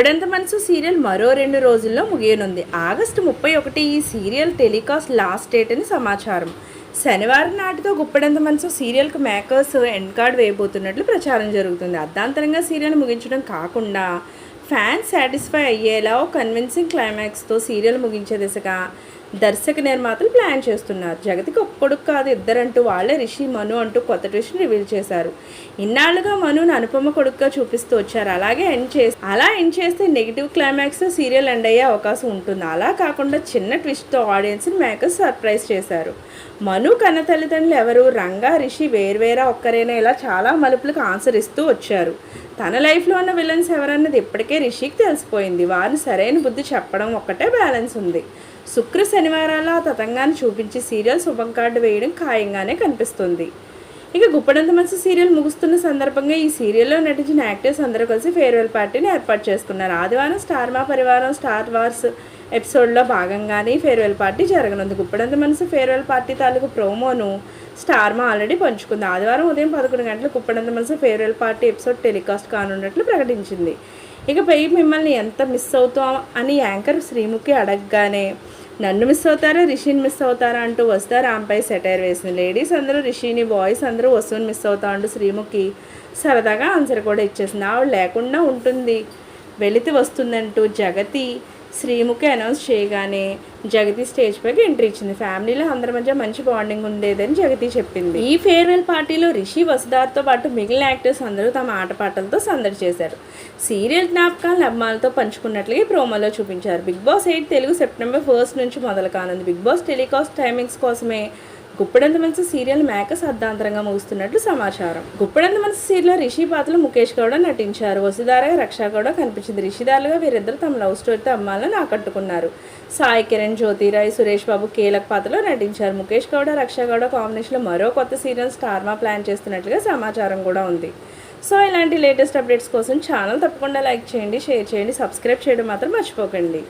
గుప్పెడంత మనసు సీరియల్ మరో రెండు రోజుల్లో ముగియనుంది. ఆగస్టు ముప్పై ఒకటి ఈ సీరియల్ టెలికాస్ట్ లాస్ట్ డేట్ అని సమాచారం. శనివారం నాటితో గుప్పడంత మనసు సీరియల్కు మేకర్స్ ఎండ్ కార్డ్ వేయబోతున్నట్లు ప్రచారం జరుగుతుంది. అర్ధాంతరంగా సీరియల్ ముగించడం కాకుండా ఫ్యాన్స్ సాటిస్ఫై అయ్యేలా ఒక కన్విన్సింగ్ క్లైమాక్స్తో సీరియల్ ముగించే దిశగా దర్శక నిర్మాతలు ప్లాన్ చేస్తున్నారు. జగతికి ఒక్కడుకు కాదు ఇద్దరంటూ వాళ్ళే రిషి మను అంటూ కొత్త ట్విస్ట్ రివీల్ చేశారు. ఇన్నాళ్ళుగా మనుని అనుపమ కొడుకుగా చూపిస్తూ వచ్చారు. అలాగే ఎండ్ చేసి అలా ఎండ్ చేస్తే నెగిటివ్ క్లైమాక్స్ సీరియల్ ఎండ్ అయ్యే అవకాశం ఉంటుంది. అలా కాకుండా చిన్న ట్విస్ట్తో ఆడియన్స్ని మేకర్స్ సర్ప్రైజ్ చేశారు. మను కన్న తల్లిదండ్రులు ఎవరు? రంగా రిషి వేర్వేరా ఒక్కరైనా? ఇలా చాలా మలుపులకు ఆన్సర్ ఇస్తూ వచ్చారు. తన లైఫ్లో ఉన్న విలన్స్ ఎవరన్నది ఇప్పటికే రిషికి తెలిసిపోయింది. వారిని సరైన బుద్ధి చెప్పడం ఒక్కటే బ్యాలెన్స్ ఉంది. శుక్ర శనివారాల ఆ తతంగాన్ని చూపించి సీరియల్ శుభం కార్డు వేయడం ఖాయంగానే కనిపిస్తుంది. ఇక గుప్పడంత మనసు సీరియల్ ముగుస్తున్న సందర్భంగా ఈ సీరియల్లో నటించిన యాక్టర్స్ అందరూ కలిసి ఫేర్వెల్ పార్టీని ఏర్పాటు చేసుకున్నారు. ఆదివారం స్టార్ మా పరివారం స్టార్ వార్స్ ఎపిసోడ్లో భాగంగానే ఫేర్వెల్ పార్టీ జరగనుంది. గుప్పడంత మనసు ఫేర్వెల్ పార్టీ తాలూకు ప్రోమోను స్టార్ మా ఆల్రెడీ పంచుకుంది. ఆదివారం ఉదయం పదకొండు గంటలకు Guppedantha Manasu farewell party episode telecast కానున్నట్లు ప్రకటించింది. ఇకపై మిమ్మల్ని ఎంత మిస్ అవుతాం అని యాంకర్ శ్రీముఖి అడగగానే నన్ను మిస్ అవుతారా? రిషిని మిస్ అవుతారా? అంటూ వస్తా రాంపై సెటైర్ వేసింది. లేడీస్ అందరూ రిషిని బాయ్స్ అందరూ వస్తువుని మిస్ అవుతా అంటూ శ్రీముఖి సరదాగా ఆన్సర్ కూడా ఇచ్చేసింది. ఆవిడ లేకుండా ఉంటుంది. వెళితే వస్తుందంటూ జగతి శ్రీముఖి అనౌన్స్ చేయగానే జగతి స్టేజ్ పైకి ఎంట్రీ ఇచ్చింది. ఫ్యామిలీలో అందరి మధ్య మంచి బాండింగ్ ఉండేదని జగతి చెప్పింది. ఈ ఫేర్వెల్ పార్టీలో రిషి వసుధార్తో పాటు మిగిలిన యాక్టర్స్ అందరూ తమ ఆటపాటలతో సందడి చేశారు. సీరియల్ జ్ఞాపకాలను అభిమానులతో పంచుకున్నట్లుగా ప్రోమోలో చూపించారు. Big Boss eight Telugu September first నుంచి మొదలు కానుంది బిగ్ బాస్ టెలికాస్ట్ టైమింగ్స్ కోసమే గుప్పడంత మనసు సీరియల్ మేకస్ అర్ధాంతరంగా ముగుస్తున్నట్లు సమాచారం. గుప్పడంత మనసు సీరియల్ రిషి పాత్రలో ముఖేష్ గౌడ నటించారు. వసుధారగా రక్ష గౌడ కనిపించింది. రిషిదారులుగా వీరిద్దరు తమ లవ్ స్టోరీతో అమ్మాలను ఆకట్టుకున్నారు. సాయి కిరణ్ జ్యోతిరాయ్ సురేష్ బాబు కీలక పాత్రలో నటించారు. ముఖేష్ గౌడ రక్ష గౌడ కాంబినేషన్లో మరో కొత్త సీరియల్ స్టార్మా ప్లాన్ చేస్తున్నట్లుగా సమాచారం కూడా ఉంది. సో ఇలాంటి లేటెస్ట్ అప్డేట్స్ కోసం ఛానల్ తప్పకుండా లైక్ చేయండి షేర్ చేయండి సబ్స్క్రైబ్ చేయడం మాత్రం మర్చిపోకండి.